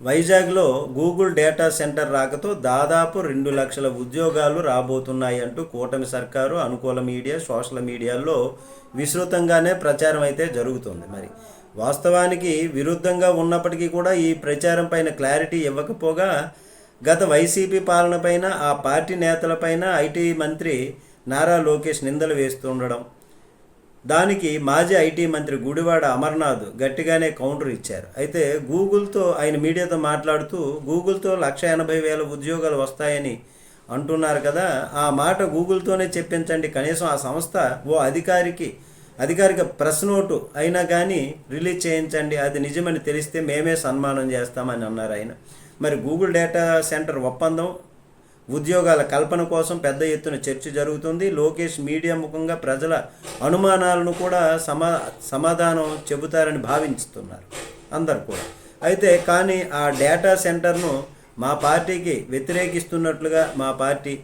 వైజాగ్లో Google data centre రాకతో దాదాపు రెండు లక్షల ఉద్యోగాలు రాబోతున్నాయి అంటూ కూటమి సర్కారు అనుకూల మీడియా సోషల్ మీడియాలో విస్తృతంగానే ప్రచారం అయితే జరుగుతుంది మరి. వాస్తవానికి విరుద్ధంగా ఉన్నప్పటికీ కూడా ఈ ప్రచారం పైన క్లారిటీ ఇవ్వకపోగా గత వైసీపీ పాలనపైన ఆ పార్టీ నేతలపైన ఐటీ మంత్రి నారా లోకేష్ నిందలు వేస్తుండడం దానికి మాజీ ఐటీ మంత్రి గుడివాడ అమర్నాథ్ గట్టిగానే కౌంటర్ ఇచ్చారు. అయితే గూగుల్తో ఆయన మీడియాతో మాట్లాడుతూ గూగుల్తో లక్ష ఎనభై వేల ఉద్యోగాలు వస్తాయని అంటున్నారు కదా ఆ మాట గూగుల్తోనే చెప్పించండి. కనీసం ఆ సంస్థ ఓ అధికారికి అధికారిక ప్రెస్ నోటు అయినా కానీ రిలీజ్ చేయించండి. అది నిజమని తెలిస్తే మేమే సన్మానం చేస్తామని అన్నారు ఆయన. మరి గూగుల్ డేటా సెంటర్ ఒప్పందం ఉద్యోగాల కల్పన కోసం పెద్ద ఎత్తున చర్చ జరుగుతుంది. లోకేష్ మీడియా ముఖంగా ప్రజల అనుమానాలను కూడా సమా సమాధానం చెబుతారని భావిస్తున్నారు అందరు కూడా. అయితే కానీ ఆ డేటా సెంటర్ను మా పార్టీకి వ్యతిరేకిస్తున్నట్లుగా మా పార్టీ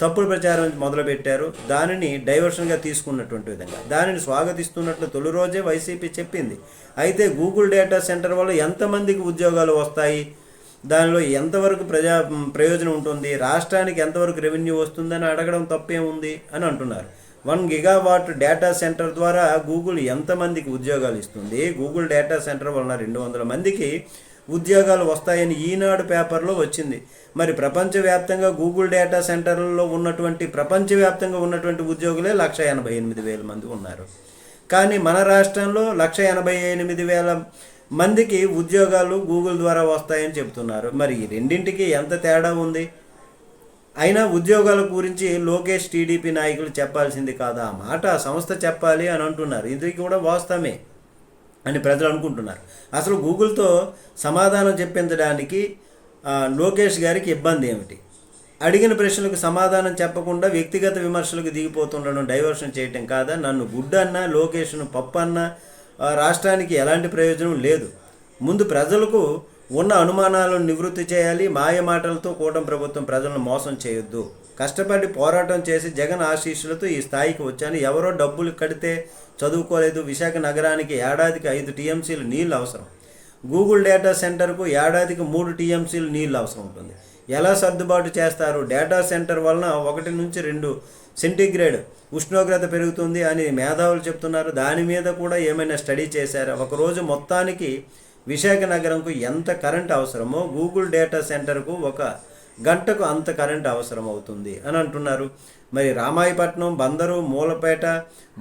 తప్పుడు ప్రచారం మొదలుపెట్టారు. దానిని డైవర్షన్గా తీసుకున్నటువంటి విధంగా. దానిని స్వాగతిస్తున్నట్లు తొలి రోజే వైసీపీ చెప్పింది. అయితే గూగుల్ డేటా సెంటర్ వల్ల ఎంతమందికి ఉద్యోగాలు వస్తాయి? దానిలో ఎంతవరకు ప్రజా ప్రయోజనం ఉంటుంది? రాష్ట్రానికి ఎంతవరకు రెవెన్యూ వస్తుందని అడగడం తప్పేముంది అని అంటున్నారు. వన్ గిగావాట్ డేటా సెంటర్ ద్వారా గూగుల్ ఎంతమందికి ఉద్యోగాలు ఇస్తుంది? గూగుల్ డేటా సెంటర్ వలన రెండు వందల మందికి ఉద్యోగాలు వస్తాయని ఈనాడు పేపర్లో వచ్చింది. మరి ప్రపంచవ్యాప్తంగా గూగుల్ డేటా సెంటర్లలో ఉన్నటువంటి ప్రపంచవ్యాప్తంగా ఉన్నటువంటి ఉద్యోగులే లక్ష ఎనభై ఎనిమిది వేల మంది ఉన్నారు. కానీ మన రాష్ట్రంలో లక్ష ఎనభై ఎనిమిది వేల మందికి ఉద్యోగాలు గూగుల్ ద్వారా వస్తాయని చెప్తున్నారు మరి ఈ రెండింటికి ఎంత తేడా ఉంది? అయినా ఉద్యోగాల గురించి లోకేష్ టీడీపీ నాయకులు చెప్పాల్సింది కాదా? ఆ మాట ఆ సంస్థ చెప్పాలి అని అంటున్నారు. ఇది కూడా వాస్తవమే అని ప్రజలు అనుకుంటున్నారు. అసలు గూగుల్తో సమాధానం చెప్పించడానికి లోకేష్ గారికి ఇబ్బంది ఏమిటి? అడిగిన ప్రశ్నలకు సమాధానం చెప్పకుండా వ్యక్తిగత విమర్శలకు దిగిపోతుండడం డైవర్షన్ చేయటం కాదా? నన్ను గుడ్డన్నా లోకేష్ను పప్పు అన్నా రాష్ట్రానికి ఎలాంటి ప్రయోజనం లేదు. ముందు ప్రజలకు ఉన్న అనుమానాలను నివృత్తి చేయాలి మాయ మాటలతో కూటమి ప్రభుత్వం ప్రజలను మోసం చేయొద్దు. కష్టపడి పోరాటం చేసి జగన్ ఆశీస్సులతో ఈ స్థాయికి వచ్చాను. ఎవరో డబ్బులు కడితే చదువుకోలేదు. విశాఖ నగరానికి ఏడాదికి ఐదు టీఎంసీలు నీళ్ళు అవసరం. గూగుల్ డేటా సెంటర్కు ఏడాదికి మూడు టీఎంసీలు నీళ్ళు అవసరం ఉంటుంది. ఎలా సర్దుబాటు చేస్తారు? డేటా సెంటర్ వలన ఒకటి నుంచి రెండు సెంటీగ్రేడ్ ఉష్ణోగ్రత పెరుగుతుంది అని మేధావులు చెప్తున్నారు. దాని మీద కూడా ఏమైనా స్టడీ చేశారా? ఒకరోజు మొత్తానికి విశాఖ నగరంకు ఎంత కరెంట్ అవసరమో గూగుల్ డేటా సెంటర్కు ఒక గంటకు అంత కరెంట్ అవసరం అవుతుంది అని అంటున్నారు. మరి Ramayapatnam Bandaru Mulapeta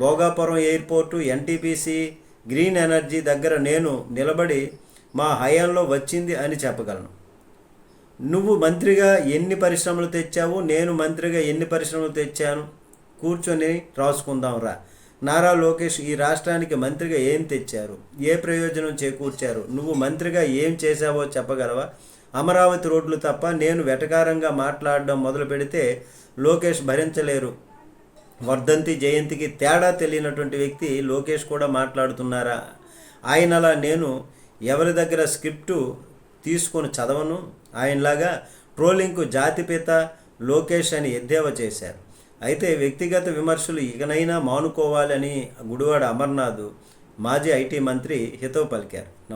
Bhogapuram airport NTPC green energy దగ్గర నేను నిలబడి మా హయాంలో వచ్చింది అని చెప్పగలను. నువ్వు మంత్రిగా ఎన్ని పరిశ్రమలు తెచ్చావు నేను మంత్రిగా ఎన్ని పరిశ్రమలు తెచ్చాను? కూర్చొని రాసుకుందాం రా. నారా లోకేష్ ఈ రాష్ట్రానికి మంత్రిగా ఏం తెచ్చారు? ఏ ప్రయోజనం చేకూర్చారు? నువ్వు మంత్రిగా ఏం చేశావో చెప్పగలవా? అమరావతి రోడ్లు తప్ప నేను వెటకారంగా మాట్లాడడం మొదలు పెడితే లోకేష్ భరించలేరు. వర్ధంతి జయంతికి తేడా తెలియనటువంటి వ్యక్తి లోకేష్ కూడా మాట్లాడుతున్నారా? ఆయనలా నేను ఎవరి దగ్గర స్క్రిప్టు తీసుకొని చదవను. ఆయనలాగా ట్రోలింగ్కు జాతిపిత లోకేష్ అని ఎద్దేవా చేశారు. అయితే వ్యక్తిగత విమర్శలు ఇకనైనా మానుకోవాలని గుడివాడ అమర్నాథ్ మాజీ ఐటీ మంత్రి హితవు పలికారు.